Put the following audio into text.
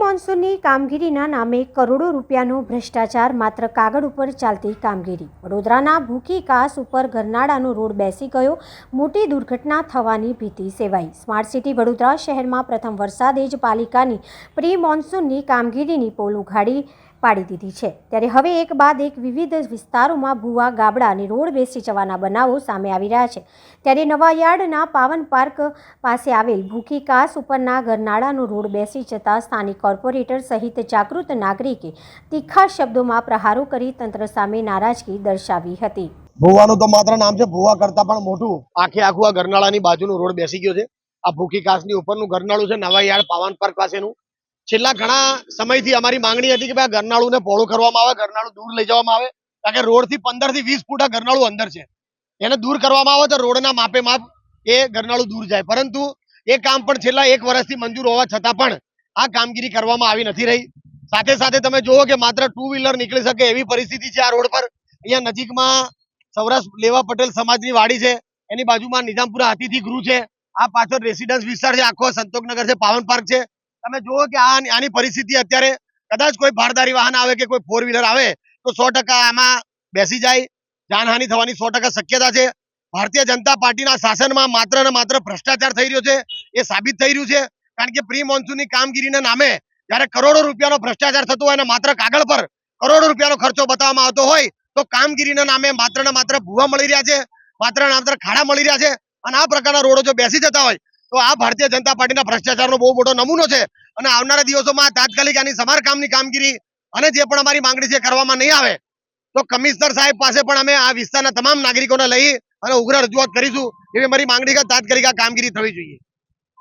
મોન્સૂનની કામગીરીના નામે કરોડો રૂપિયાનો ભ્રષ્ટાચાર માત્ર કાગળ ઉપર ચાલતી કામગીરી. વડોદરાના ભૂખી કાસ ઉપર ગરનાળાનો રોડ બેસી ગયો. મોટી દુર્ઘટના થવાની ભીતિ સેવાઈ. સ્માર્ટ સિટી વડોદરા શહેરમાં પ્રથમ વરસાદે જ પાલિકાની પ્રી મોન્સૂનની કામગીરીની પોલ ઉઘાડી પાડી દીધી છે. ત્યારે હવે એક બાદ એક વિવિધ વિસ્તારોમાં ભૂવા, ગાબડા અને રોડ બેસી જવાના બનાવો સામે આવી રહ્યા છે. ત્યારે નવાયાર્ડના પાવન પાર્ક પાસે આવેલ ભૂખી કાસ ઉપરના ગરનાળાનો રોડ બેસી જતા સ્થાનિક કોર્પોરેટર સહિત જાગૃત નાગરિકે તીખા શબ્દોમાં પ્રહારો કરી તંત્ર સામે નારાજગી દર્શાવી હતી. ભૂવાનું તો માત્ર નામ છે, ભૂવા કરતા પણ મોટું. આખે આખું આ ગરનાળાની બાજુનું રોડ બેસી ગયો છે. આ ભૂખી કાસની ઉપરનું ગરનાળું છે નવાયાર્ડ પાવન પાર્ક પાસેનું. છેલ્લા ઘણા સમયથી અમારી માંગણી હતી કે ભાઈ ગરનાળું ને પહોળું કરવામાં આવે ગરનાળું દૂર લઈ જવામાં આવે, કારણ કે રોડથી પંદરથી વીસ ફૂટ ગરનાળું અંદર છે. એને દૂર કરવામાં આવે તો રોડના માપે માપ એ ગરનાળું દૂર જાય. પરંતુ એ કામ પણ છેલ્લા એક વર્ષથી મંજૂર હોવા છતાં પણ આ કામગીરી કરવામાં આવી નથી રહી. સાથે સાથે તમે જુઓ કે માત્ર ટુ વ્હીલર નીકળી શકે એવી પરિસ્થિતિ છે આ રોડ પર. અહીંયા નજીકમાં સૌરાષ્ટ્ર લેવા પટેલ સમાજની વાડી છે. એની બાજુમાં નિઝામપુરા અતિથિ ગૃહ છે. આ પાછળ રેસિડન્સ વિસ્તાર છે. આખો સંતોકનગર છે. પાવન પાર્ક છે. તમે જુઓ કે આની પરિસ્થિતિ અત્યારે કદાચ કોઈ ભારદારી વાહન આવે કે કોઈ ફોર વ્હીલર આવે, તો સો આમાં બેસી જાય. જાનહાનિ થવાની સો શક્યતા છે. ભારતીય જનતા પાર્ટીના શાસનમાં માત્ર ને માત્ર ભ્રષ્ટાચાર થઈ રહ્યો છે, એ સાબિત થઈ રહ્યું છે. કારણ કે પ્રી મોન્સૂનની કામગીરીના નામે જ્યારે કરોડો રૂપિયાનો ભ્રષ્ટાચાર થતો હોય અને માત્ર કાગળ પર કરોડો રૂપિયાનો ખર્ચો બતાવવામાં આવતો હોય, તો કામગીરીના નામે માત્ર ને માત્ર ભૂવા મળી રહ્યા છે, માત્ર ને માત્ર ખાડા મળી રહ્યા છે. અને આ પ્રકારના રોડો જો બેસી જતા હોય તો આ ભારતીય જનતા પાર્ટીના ભ્રષ્ટાચારનો બહુ મોટો નમૂનો છે. અને આવનારા દિવસોમાં તાત્કાલિક આની સમારકામની કામગીરી અને જે પણ અમારી માંગણી છે કરવામાં નહીં આવે. તો કમિશનર સાહેબ પાસે પણ અમે આ વિસ્તારના તમામ નાગરિકોને લઈ અને ઉગ્ર રજૂઆત કરીશું. એવી અમારી માંગણી કે તાત્કાલિક આ કામગીરી થવી જોઈએ.